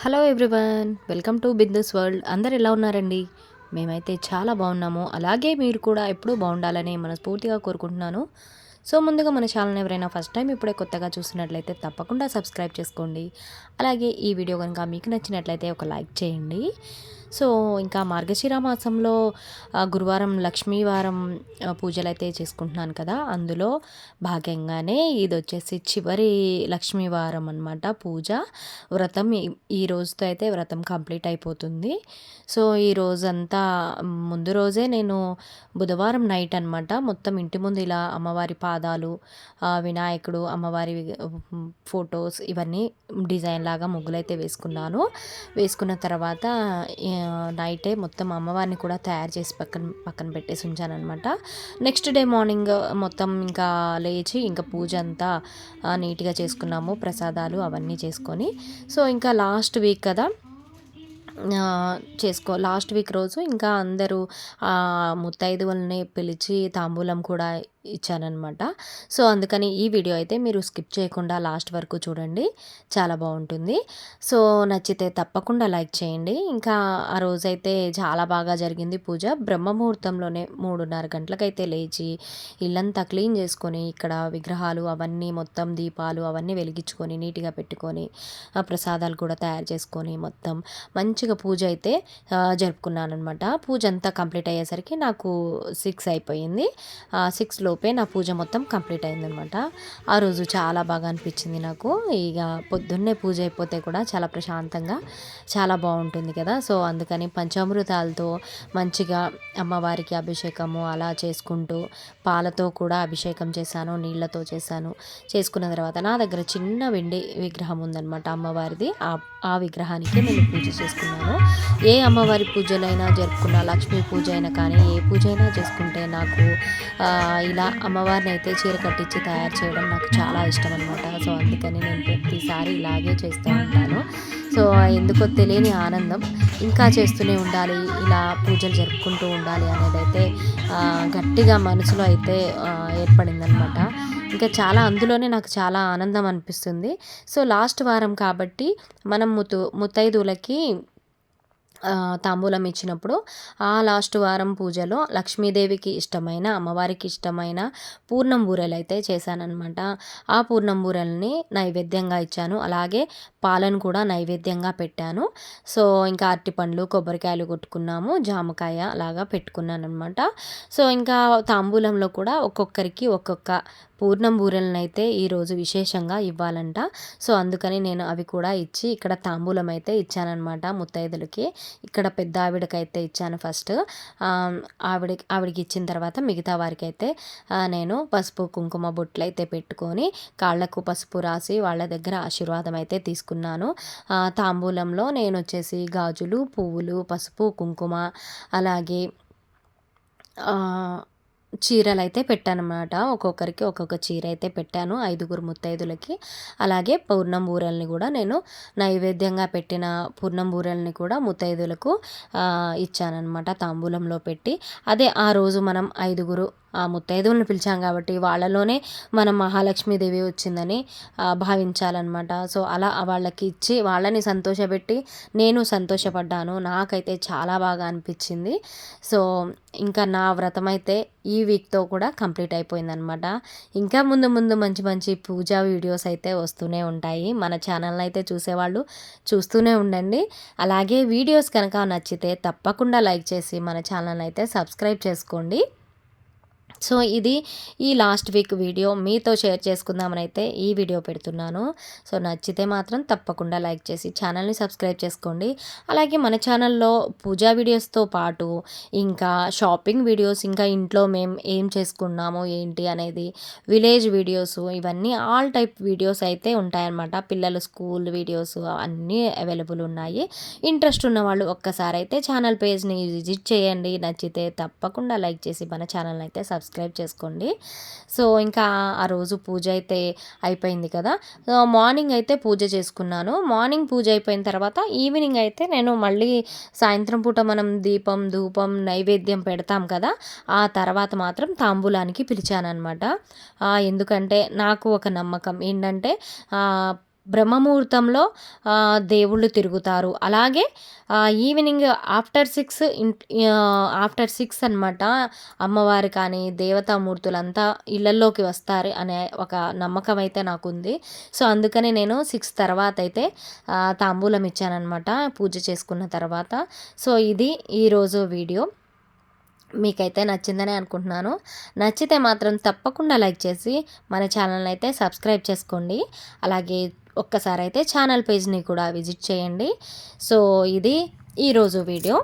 Hello everyone welcome to business world అందరు ఎలా ఉన్నారండి? మేమైతే చాలా బాగున్నాము. అలాగే మీరు కూడా ఎప్పుడూ బాగుండాలని మనస్ఫూర్తిగా కోరుకుంటున్నాను. సో ముందుగా మన ఛానల్ ఎవరైనా ఫస్ట్ టైం ఇప్పుడే కొత్తగా చూసినట్లయితే తప్పకుండా సబ్స్క్రైబ్ చేసుకోండి. అలాగే ఈ వీడియో కనుక మీకు నచ్చినట్లయితే ఒక లైక్ చేయండి. సో ఇంకా మార్గశిర మాసంలో గురువారం లక్ష్మీవారం పూజలు అయితే చేసుకుంటున్నాను కదా. అందులో భాగ్యంగానే ఇది వచ్చేసి చివరి లక్ష్మీవారం అనమాట పూజ. వ్రతం ఈ రోజుతో అయితే వ్రతం కంప్లీట్ అయిపోతుంది. సో ఈ రోజంతా ముందు రోజే నేను బుధవారం నైట్ అనమాట మొత్తం ఇంటి ముందు ఇలా అమ్మవారి పాదాలు వినాయకుడు అమ్మవారి ఫొటోస్ ఇవన్నీ డిజైన్ లాగా ముగ్గులైతే వేసుకున్నాను. వేసుకున్న తర్వాత నైటే మొత్తం అమ్మవారిని కూడా తయారు చేసి పక్కన పక్కన పెట్టేసి ఉంచాను అనమాట నెక్స్ట్ డే మార్నింగ్ మొత్తం ఇంకా లేచి ఇంకా పూజ అంతా నీట్గా చేసుకున్నాము ప్రసాదాలు అవన్నీ చేసుకొని. సో ఇంకా లాస్ట్ వీక్ కదా చేసుకో లాస్ట్ వీక్ రోజు ఇంకా అందరూ ముత్తైదువుల్ని పిలిచి తాంబూలం కూడా ఇచ్చానమాట సో అందుకని ఈ వీడియో అయితే మీరు స్కిప్ చేయకుండా లాస్ట్ వరకు చూడండి. చాలా బాగుంటుంది. సో నచ్చితే తప్పకుండా లైక్ చేయండి. ఇంకా ఆ రోజైతే చాలా బాగా జరిగింది పూజ. బ్రహ్మ ముహూర్తంలోనే మూడున్నర గంటలకైతే లేచి ఇల్లంతా క్లీన్ చేసుకొని ఇక్కడ విగ్రహాలు అవన్నీ మొత్తం దీపాలు అవన్నీ వెలిగించుకొని నీట్గా పెట్టుకొని ప్రసాదాలు కూడా తయారు చేసుకొని మొత్తం మంచిగా పూజ అయితే జరుపుకున్నాను అనమాట పూజ అంతా కంప్లీట్ అయ్యేసరికి నాకు సిక్స్ అయిపోయింది. సిక్స్లో లోపే నా పూజ మొత్తం కంప్లీట్ అయిందనమాట. ఆ రోజు చాలా బాగా అనిపించింది నాకు. ఇక పొద్దున్నే పూజ అయిపోతే కూడా చాలా ప్రశాంతంగా చాలా బాగుంటుంది కదా. సో అందుకని పంచామృతాలతో మంచిగా అమ్మవారికి అభిషేకము అలా చేసుకుంటూ పాలతో కూడా అభిషేకం చేశాను నీళ్ళతో చేశాను. చేసుకున్న తర్వాత నా దగ్గర చిన్న వెండి విగ్రహం ఉందన్నమాట అమ్మవారిది. ఆ ఆ విగ్రహానికి నేను పూజ చేసుకున్నాను. ఏ అమ్మవారి పూజలైనా జరుపుకున్నా లక్ష్మీ పూజ అయినా కానీ ఏ పూజ అయినా చేసుకుంటే నాకు ఇలా ఇలా అమ్మవారిని అయితే చీర కట్టించి తయారు చేయడం నాకు చాలా ఇష్టం అనమాట సో అందుకని నేను ప్రతిసారి ఇలాగే చేస్తూ ఉంటాను. సో ఎందుకో తెలియని ఆనందం. ఇంకా చేస్తూనే ఉండాలి. ఇలా పూజలు జరుపుకుంటూ ఉండాలి అనేది అయితే గట్టిగా మనసులో అయితే ఏర్పడిందనమాట ఇంకా చాలా అందులోనే నాకు చాలా ఆనందం అనిపిస్తుంది. సో లాస్ట్ వారం కాబట్టి మనం ముతు ముత్తైదువులకి తాంబూలం ఇచ్చినప్పుడు ఆ లాస్ట్ వారం పూజలో లక్ష్మీదేవికి ఇష్టమైన అమ్మవారికి ఇష్టమైన పూర్ణం బూరెలు అయితే చేశానన్నమాట. ఆ పూర్ణం బూరెల్ని నైవేద్యంగా ఇచ్చాను. అలాగే పాలను కూడా నైవేద్యంగా పెట్టాను. సో ఇంకా అరటిపండ్లు కొబ్బరికాయలు కొట్టుకున్నాము. జామకాయ అలాగా పెట్టుకున్నాను అనమాట సో ఇంకా తాంబూలంలో కూడా ఒక్కొక్కరికి ఒక్కొక్క పూర్ణం బూరెలను అయితే ఈరోజు విశేషంగా ఇవ్వాలంట. సో అందుకని నేను అవి కూడా ఇచ్చి ఇక్కడ తాంబూలం అయితే ఇచ్చానన్నమాట ముత్తైదులకి. ఇక్కడ పెద్ద ఆవిడకైతే ఇచ్చాను ఫస్ట్. ఆవిడ ఆవిడకి ఇచ్చిన తర్వాత మిగతా వారికి అయితే నేను పసుపు కుంకుమ బొట్లు అయితే పెట్టుకొని కాళ్ళకు పసుపు రాసి వాళ్ళ దగ్గర ఆశీర్వాదం అయితే తీసుకున్నాను. తాంబూలంలో నేను వచ్చేసి గాజులు పువ్వులు పసుపు కుంకుమ అలాగే చీరలు అయితే పెట్టానమాట ఒక్కొక్కరికి ఒక్కొక్క చీర అయితే పెట్టాను ఐదుగురు ముత్తైదులకి. అలాగే పూర్ణం బూరెల్ని కూడా నేను నైవేద్యంగా పెట్టిన పూర్ణం బూరెల్ని కూడా ముత్తైదులకు ఇచ్చానమాట తాంబూలంలో పెట్టి. అదే ఆ రోజు మనం ఐదుగురు ముత్తైదువులను పిలిచాం కాబట్టి వాళ్ళలోనే మనం మహాలక్ష్మీదేవి వచ్చిందని భావించాలన్నమాట. సో అలా వాళ్ళకి ఇచ్చి వాళ్ళని సంతోషపెట్టి నేను సంతోషపడ్డాను. నాకైతే చాలా బాగా అనిపించింది. సో ఇంకా నా వ్రతం అయితే ఈ వీక్తో కూడా కంప్లీట్ అయిపోయిందనమాట ఇంకా ముందు ముందు మంచి మంచి పూజా వీడియోస్ అయితే వస్తూనే ఉంటాయి. మన ఛానల్ని అయితే చూసేవాళ్ళు చూస్తూనే ఉండండి. అలాగే వీడియోస్ కనుక నచ్చితే తప్పకుండా లైక్ చేసి మన ఛానల్ అయితే సబ్స్క్రైబ్ చేసుకోండి. సో ఇది ఈ లాస్ట్ వీక్ వీడియో మీతో షేర్ చేసుకుందామని అయితే ఈ వీడియో పెడుతున్నాను. సో నచ్చితే మాత్రం తప్పకుండా లైక్ చేసి ఛానల్ని సబ్స్క్రైబ్ చేసుకోండి. అలాగే మన ఛానల్లో పూజా వీడియోస్తో పాటు ఇంకా షాపింగ్ వీడియోస్ ఇంకా ఇంట్లో మేము ఏం చేసుకున్నామో ఏంటి అనేది విలేజ్ వీడియోస్ ఇవన్నీ ఆల్ టైప్ వీడియోస్ అయితే ఉంటాయన్నమాట. పిల్లలు స్కూల్ వీడియోస్ అన్నీ అవైలబుల్ ఉన్నాయి. ఇంట్రెస్ట్ ఉన్న వాళ్ళు ఒక్కసారి అయితే ఛానల్ పేజ్ని విజిట్ చేయండి. నచ్చితే తప్పకుండా లైక్ చేసి మన ఛానల్ అయితే సబ్స్క్రైబ్ సబ్స్క్రైబ్ చేసుకోండి. సో ఇంకా ఆ రోజు పూజ అయితే అయిపోయింది కదా. సో మార్నింగ్ అయితే పూజ చేసుకున్నాను. మార్నింగ్ పూజ అయిపోయిన తర్వాత ఈవినింగ్ అయితే నేను మళ్ళీ సాయంత్రం పూట మనం దీపం ధూపం నైవేద్యం పెడతాం కదా. ఆ తర్వాత మాత్రం తాంబూలానికి పిలిచానమాట ఎందుకంటే నాకు ఒక నమ్మకం. ఏంటంటే బ్రహ్మముహూర్తంలో దేవుళ్ళు తిరుగుతారు. అలాగే evening after six after six అనమాట అమ్మవారు కానీ దేవతామూర్తులంతా ఇళ్ళల్లోకి వస్తారు అనే ఒక నమ్మకం అయితే నాకుంది. సో అందుకనే నేను సిక్స్ తర్వాత అయితే తాంబూలం ఇచ్చానమాట పూజ చేసుకున్న తర్వాత. సో ఇది ఈరోజు వీడియో. మీకైతే నచ్చిందని అనుకుంటున్నాను. నచ్చితే మాత్రం తప్పకుండా లైక్ చేసి మన ఛానల్ అయితే సబ్స్క్రైబ్ చేసుకోండి. అలాగే ఒక్కసారి అయితే ఛానల్ పేజ్ని కూడా విజిట్ చేయండి. సో ఇది ఈరోజు వీడియో.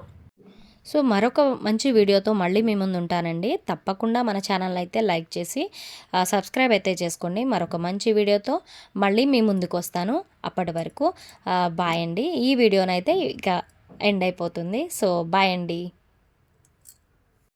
సో మరొక మంచి వీడియోతో మళ్ళీ మీ ముందు ఉంటానండి. తప్పకుండా మన ఛానల్ అయితే లైక్ చేసి సబ్స్క్రైబ్ అయితే చేసుకోండి. మరొక మంచి వీడియోతో మళ్ళీ మీ ముందుకు వస్తాను. అప్పటి వరకు బాయ్ అండి. ఈ వీడియోనైతే ఇక ఎండ్ అయిపోతుంది. సో బాయ్ అండి.